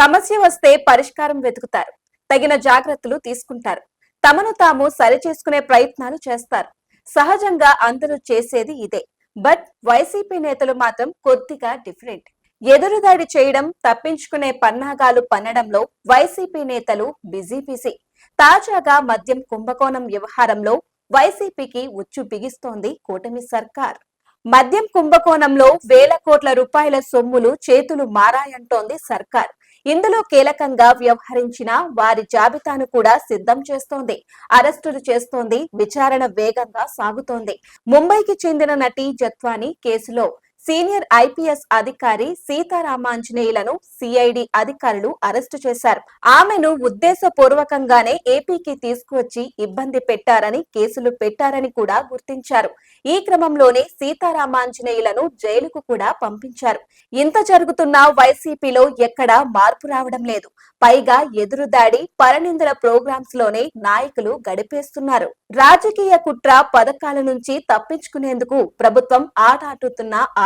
సమస్య వస్తే పరిష్కారం వెతుకుతారు. తగిన జాగ్రత్తలు తీసుకుంటారు. తమను తాము సరిచేసుకునే ప్రయత్నాలు చేస్తారు. సహజంగా అందరూ చేసేది ఇదే. బట్ వైసీపీ నేతలు మాత్రం కొద్దిగా డిఫరెంట్. ఎదురుదాడి చేయడం తప్పించుకునే పన్నాగాలు పన్నడంలో వైసీపీ నేతలు బిజీ బిజీ. తాజాగా మద్యం కుంభకోణం వ్యవహారంలో వైసీపీకి ఉచ్చు బిగిస్తోంది కూటమి సర్కార్. మద్యం కుంభకోణంలో వేల కోట్ల రూపాయల సొమ్ములు చేతులు మారాయంటోంది సర్కార్. ఇందులో కీలకంగా వ్యవహరించిన వారి జాబితాను కూడా సిద్ధం చేస్తోంది. అరెస్టులు చేస్తోంది. విచారణ వేగంగా సాగుతోంది. ముంబైకి చెందిన నటి జత్వాని కేసులో సీనియర్ ఐపీఎస్ అధికారి సీతారామాంజనేయులను సిఐడి అధికారులు అరెస్టు చేశారు. ఆమెను ఉద్దేశపూర్వకంగానే ఏపీకి తీసుకువచ్చి ఇబ్బంది పెట్టారని కేసులు పెట్టారని కూడా గుర్తించారు. ఈ క్రమంలోనే సీతారామాంజనేయులను జైలుకు కూడా పంపించారు. ఇంత జరుగుతున్నా వైసీపీలో ఎక్కడా మార్పు రావడం లేదు. పైగా ఎదురుదాడి పరనిందల ప్రోగ్రామ్స్లోనే నాయకులు గడిపేస్తున్నారు. రాజకీయ కుట్ర పథకాల నుంచి తప్పించుకునేందుకు ప్రభుత్వం ఆట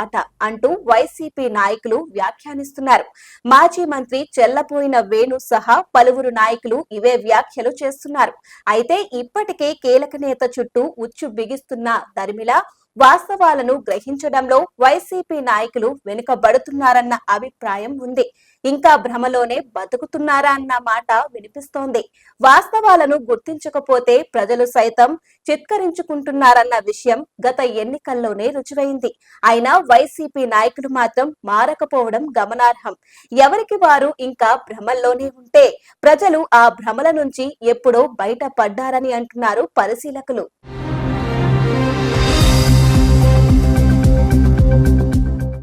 మాట అంటూ వైసీపీ నాయకులు వ్యాఖ్యానిస్తున్నారు. మాజీ మంత్రి చెల్లపోయిన వేణు సహా పలువురు నాయకులు ఇవే వ్యాఖ్యలు చేస్తున్నారు. అయితే ఇప్పటికే కీలక నేత చుట్టూ ఉచ్చు బిగిస్తున్న దరిమిల వాస్తవాలను గ్రహించడంలో వైసీపీ నాయకులు వెనుకబడుతున్నారన్న అభిప్రాయం ఉంది. ఇంకా భ్రమలోనే బతుకుతున్నారా అన్న మాట వినిపిస్తోంది. వాస్తవాలను గుర్తించకపోతే ప్రజలు సైతం చిత్కరించుకుంటున్నారన్న విషయం గత ఎన్నికల్లోనే రుజువైంది. అయినా వైసీపీ నాయకులు మాత్రం మారకపోవడం గమనార్హం. ఎవరికి వారు ఇంకా భ్రమల్లోనే ఉంటే ప్రజలు ఆ భ్రమల నుంచి ఎప్పుడో బయటపడ్డారని అంటున్నారు పరిశీలకులు.